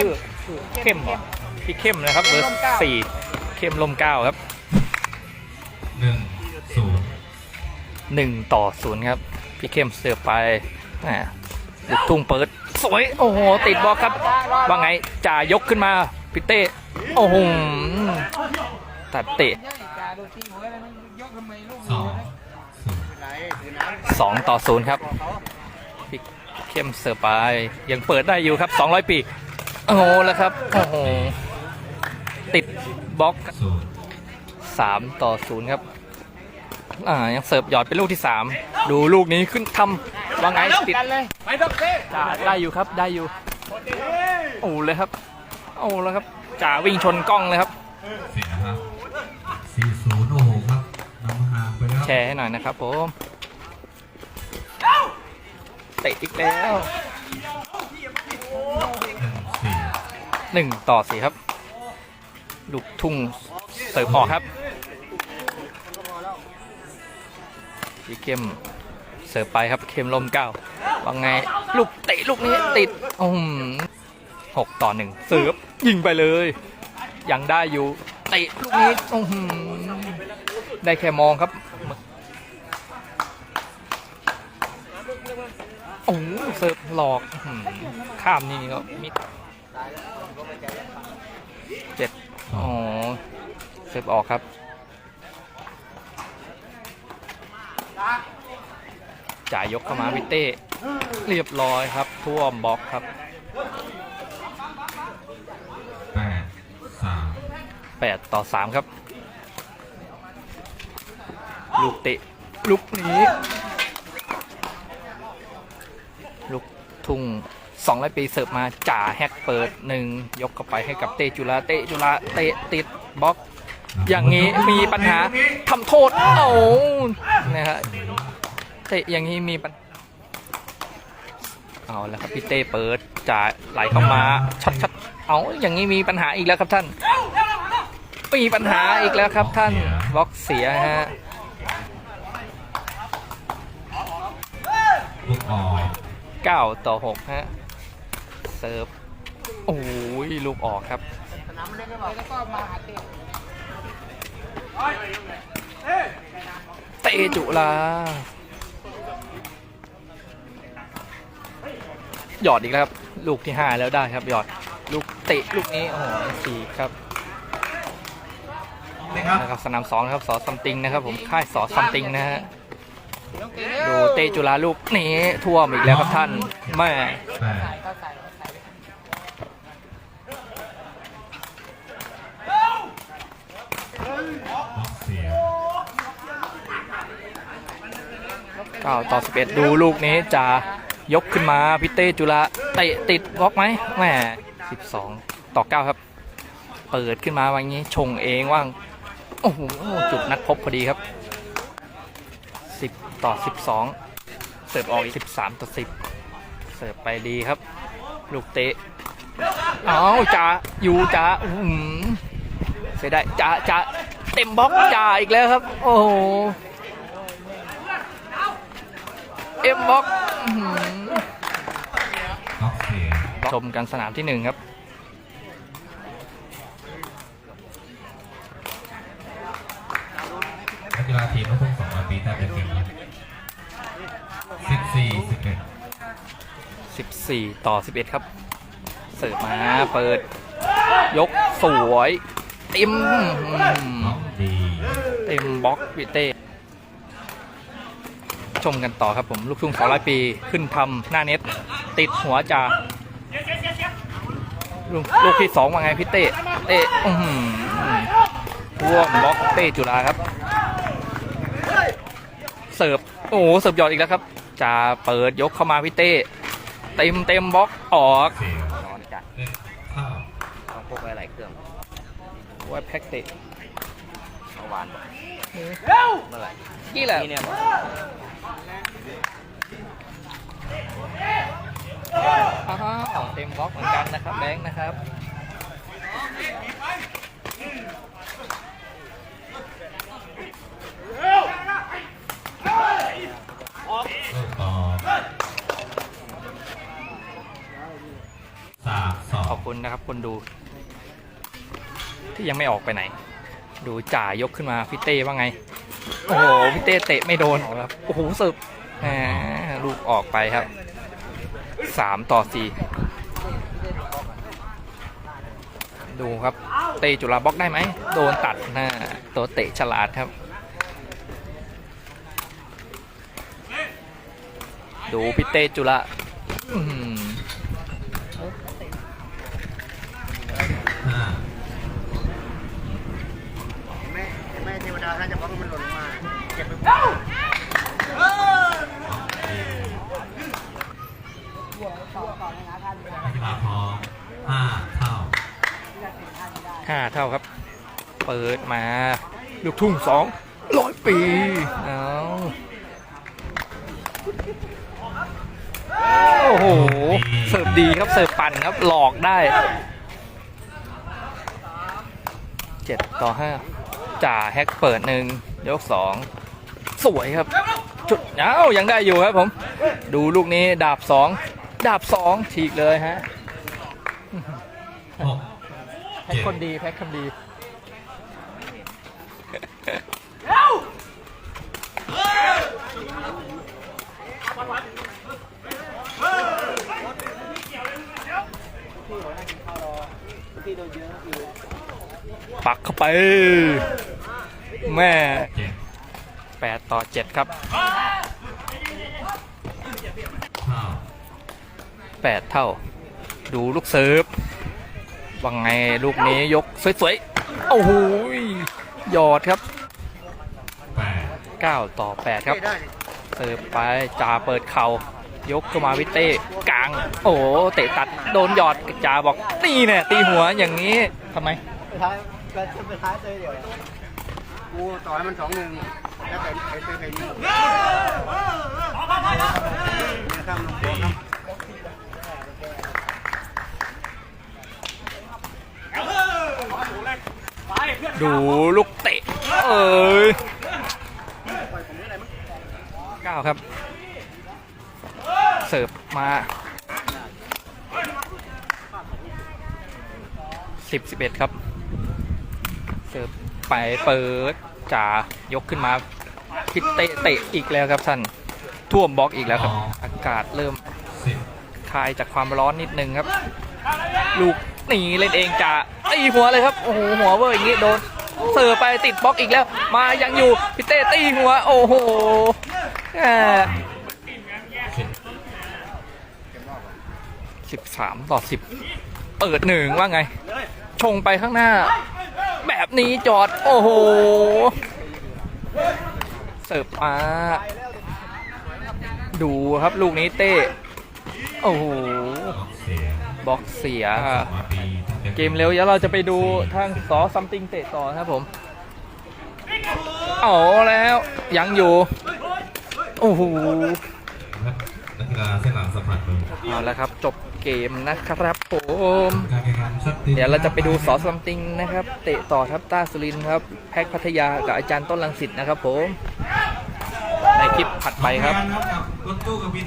ชื่อชื่อเข้มเหรอพี่เข้มนะครับเบอร์สี่เข้มลมเก้าครับหนึ่งศูนย์หนึ่งต่อศูนย์ครับ พี่เข้มเสือไปแหมลูกทุ่งเปิด สวย โอ้โห ติดบอลครับ ว่าไงจ่ายกขึ้นมาพี่เต้ โอ้โหตัดเตะสองศูนย์สองต่อศูนย์ครับ พี่เข้มเสือไปยังเปิดได้อยู่ครับ200ปี โอ้โหแล้วครับโอ้โหติดบล็อกศูนย์สามต่อศูนย์ครับ อ่า ยังเสิร์ฟหยอดเป็นลูกที่สามดูลูกนี้ขึ้นทำว่าไงติดจ่าได้อยู่ครับได้อยู่โอ้เลยครับโอ้แล้วครับจ่าวิ่งชนกล้องเลยครับเสียครับสี่ศูนย์โอ้โหครับนำห่างไปแล้วแชร์ให้หน่อยนะครับผมเตะอีกแล้ว หนึ่งต่อสี่ครับ ลูกทุ่งเสิร์ฟออกครับพี่เข้มเสิร์ฟไปครับเข้มลมเก้าว่าไงลูกเตะลูกนี้ติดอืมหกต่อหนึ่งเสิร์ฟยิงไปเลย ยังได้อยู่เตะลูกนี้อื้อได้แค่มองครับโอ้เสิร์ฟหลอกข้ามนี่ก็มิด เจ็ดสอ๋อองเสิร์ฟออกครับจ่ายยกเข้ามาวิเต้เรียบร้อยครับท่วมบล็อกครับแปดสาม8ต่อ3ครับ ลูกเตะลูกนี้ ลูกทุ่ง สองร้อยปีเสิร์ฟมาจ่าแฮกเปิดหนึ่งยกเข้าไปให้กับเตจุฬาเตจุฬาเตะติดบล็อก อย่างนี้มีปัญหาทำโทษโอ้นะฮะเตะอย่างนี้มีปัญเอาแล้วครับพี่เต้เปิดจ่าไหลเข้ามาชัดชัดๆเอาอย่างนี้มีปัญหาอีกแล้วครับท่านมีปัญหาอีกแล้วครับท่านบล็อกเสียฮะลูกออก9ต่อ6ฮะ เซิร์ฟ โอ้ยลูกออกครับเตะจุลาหยอดอีกแล้วครับ ลูกที่ 5 แล้วได้ครับหยอด ลูกเตะลูกนี้ โอ้โหสี่ครับนะครับนะครับสนามสองนะครับสอซัมติงนะครับ ผมค่ายสอซัมติงนะฮะดูเตะจุฬาลูกนี้ท่วมอีกแล้วครับท่านแม่ 9 ต่อ 11 ดูลูกนี้จะยกขึ้นมาพี่เต้จุฬาเตะติดบล็อกไหมแม่12 ต่อ 9 ครับ เปิดขึ้นมาวันนี้ชงเองว่าง โอ้โห จุดนัดพบพอดีครับ 10 ต่อ 12 เสิร์ฟออกอีก13 ต่อ 10 เสิร์ฟไปดีครับ ลูกเตะเอาจ่าอยู่จ่าอืมเสียดายจ่าจ่าเต็มบล็อกจ่าอีกแล้วครับ โอ้โห เอ็มบ็อกล็อกเสียชมกันสนามที่หนึ่งครับ นักกีฬาทีมลูกทุ่งสองร้อยปีแต่เป็นเก่งนะสิบสี่สิบเอ็ด14ต่อ11ครับ เสิร์ฟมาเปิด ยกสวยเต็มล็อกดีเต็มบล็อกพิเต้ ชมกันต่อครับผม ลูกทุ่ง200ปีขึ้นทำหน้าเน็ต ติดหัวจ่าลูกลูกที่สองว่าไงพี่เต้เต้อื้อหือท่วมบล็อกเต้จุฬาครับ เสิร์ฟโอ้โหเสิร์ฟหยอดอีกแล้วครับจ่าเปิดยกเข้ามาพี่เต้เต็มเต็มบล็อกออกเสียนอนจัดเล่นข้าวต้องพกไว้หลายเครื่องไว้แพ็กเตะเมื่อวานบอกเมื่อไหร่กี่แหละนี่เนี่ยบ อกอ้าวเต็มบล็อกเหมือนกันนะครับแบงค์นะครับขอบคุณนะครับคนดู ที่ยังไม่ออกไปไหน ดูจ่ายกขึ้นมาพี่เต้ว่าไง โอ้โหพี่เต้เตะไม่โดนครับโอ้โหสิร์ฟแหมลูกออกไปครับสามต่อสี่ดูครับ เตะจุฬาบล็อกได้ไหม โดนตัดหน้าตัวเตะฉลาดครับ ดูพี่เตจุฬาอื้อหือห้าแม่แม่เทวดาถ้าจะพักมันหล่น ห้าเท่าห้าเท่าครับ เปิดมา ลูกทุ่งสองร้อยปีเอาโอ้โห เสิร์ฟดีครับ เสิร์ฟปั่นครับ หลอกได้เจ็ดต่อห้าจ่าแฮกเปิดหนึ่งยกสอง สวยครับ จุดเอ้ายังได้อยู่ครับผม ดูลูกนี้ดาบสองดาบสองฉีกเลยฮะหกแพ็คคนดีแพ็คคนดีปักเข้าไป แม่เจ็ด 8 ต่อ 7 ครับเท่า8เท่า ดูลูกเซิร์ฟว่าไงลูกนี้ยกสวยๆโอ้โหยหยอดครับแปด9ต่อ 8 ครับได้เสิร์ฟไปจ่าเปิดเข่ายกเข้ามาวิเต้กลาง โอ้โหเตะตัดโดนหยอดจ่าบอกนี่เนี่ยตีหัวอย่างนี้ทำไมไปท้ายก็ไปท้ายเตยเดียวกูต่อให้มันสองหนึ่ง แล้วไปไปเตยไปนี่เนี่ยข้ามลงโค้งครับดูลูกเตะ เอ้ยเก้าครับ เสิร์ฟมาสิบสิบเอ็ดครับ เสิร์ฟไปเปิดจ่ายกขึ้นมา พิดเตะเตะอีกแล้วครับท่านท่วมบล็อกอีกแล้วครับ อากาศเริ่มสิบคลายจากความร้อนนิดนึงครับ ลูกหนีเล่นเองจ่าตีหัวเลยครับโอ้โหหัวเวอร์อย่างนี้โดนเสิร์ฟไปติดบล็อกอีกแล้ว มายังอยู่พี่เต้ตีหัว โอ้โหแหมสิบสิบสามต่อสิบเปิดหนึ่งว่าไง ชงไปข้างหน้า แบบนี้จอด โอ้โห เสิร์ฟมา ดูครับลูกนี้เต้ โอ้โหบล็อกเสีย เกมเร็วเดี๋ยวเราจะไปดูทางซอซัมติงเตะต่อครับผม เอาแล้วยังอยู่ โอ้โหนักกีฬาเส้นหลังสัมผัสมือเอาล้วครับ จบเกมนะครับผมการแข่งขันชุดเดี๋ยวเราจะไปดูสอซัมติงนะครับ เตะต่อทับต้าสุรินทร์ครับ แพ็กพัทยากับอาจารย์ต้นลังสิตนะครับผม ในคลิปถัดไปครับกับรถตู้กับวิน